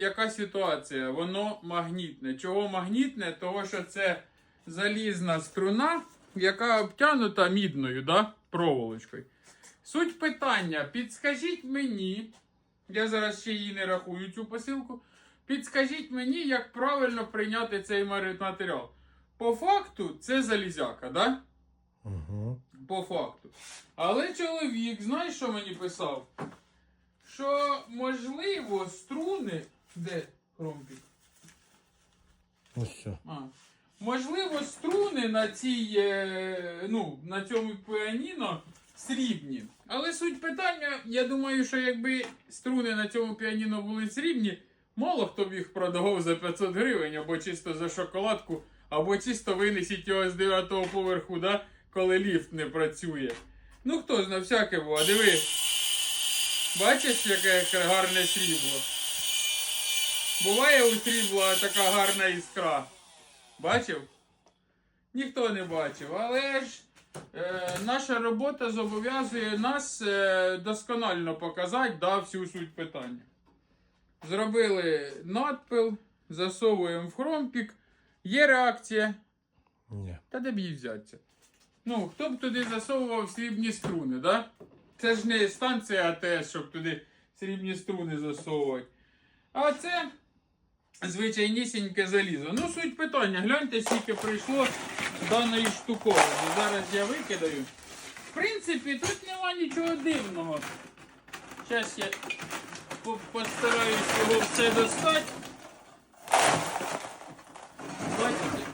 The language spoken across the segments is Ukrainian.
Яка ситуація? Воно магнітне. Чого магнітне? Того, що це залізна струна, яка обтянута мідною, да? проволочкою. Суть питання: підскажіть мені, я зараз ще її не рахую, цю посилку. Підскажіть мені, як правильно прийняти цей матеріал. По факту, це залізяка, да? Угу. По факту. Але чоловік, знаєш, що мені писав? Що можливо струни. Де хромпік? Ну все. А. Можливо, струни на цій, е, ну, на цьому піаніно срібні. Але суть питання, я думаю, що якби струни на цьому піаніно були срібні, мало хто б їх продавав за 500 гривень, або чисто за шоколадку, або чисто винесіть його з 9-го поверху, да, коли ліфт не працює. Ну хто зна, всяке було. Диви. Бачиш, яке гарне срібло? Буває у срібла така гарна іскра. Бачив? Ніхто не бачив. Але ж е, наша робота зобов'язує нас е, досконально показати да, всю суть питання. Зробили надпил, засовуємо в хромпік. Є реакція. Ні. Та де б її взяться? Ну, хто б туди засовував срібні струни, да? Це ж не станція АТС, щоб туди срібні струни засовувати. А це звичайнісіньке залізо. Ну, суть питання. Гляньте, скільки прийшло даної штуковини. Зараз я викидаю. В принципі, тут нема нічого дивного. Зараз я постараюсь його все достати. Бачите?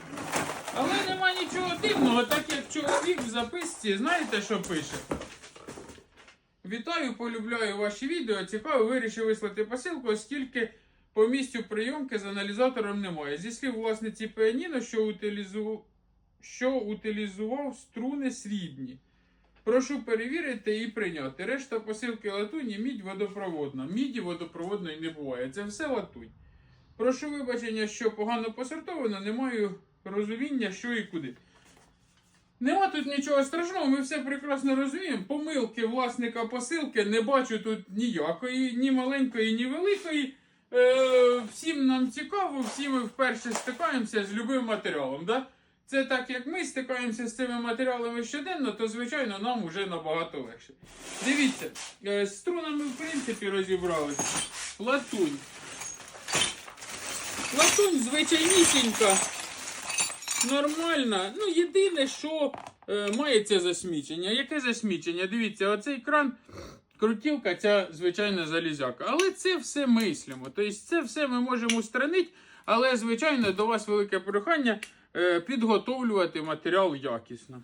Але нема нічого дивного, так як чоловік в записці, знаєте, що пише? Вітаю, полюбляю ваші відео. Цікаво, вирішив вислати посилку, оскільки по місцю прийомки з аналізатором немає. Зі слів власниці піаніно, що, утилізу... що утилізував струни срібні. Прошу перевірити і прийняти. Решта посилки латуні, мідь водопроводна. Міді водопроводної не буває. Це все латунь. Прошу вибачення, що погано посортовано, не маю розуміння, що і куди. Нема тут нічого страшного, ми все прекрасно розуміємо. Помилки власника посилки не бачу тут ніякої, ні маленької, ні великої. Е, всім нам цікаво, всі ми вперше стикаємося з любим матеріалом. Да? Це так як ми стикаємося з цими матеріалами щоденно, то звичайно нам уже набагато легше. Дивіться, е, з струнами в принципі розібралися. Латунь. Латунь звичайнісінька. Нормальна. Ну, єдине, що е, має це засмічення. Яке засмічення? Дивіться, оцей кран, крутілка, ця звичайна залізяка. Але це все мислимо. Тобто це все ми можемо устранити, але, звичайно, до вас велике прохання е, підготовлювати матеріал якісно.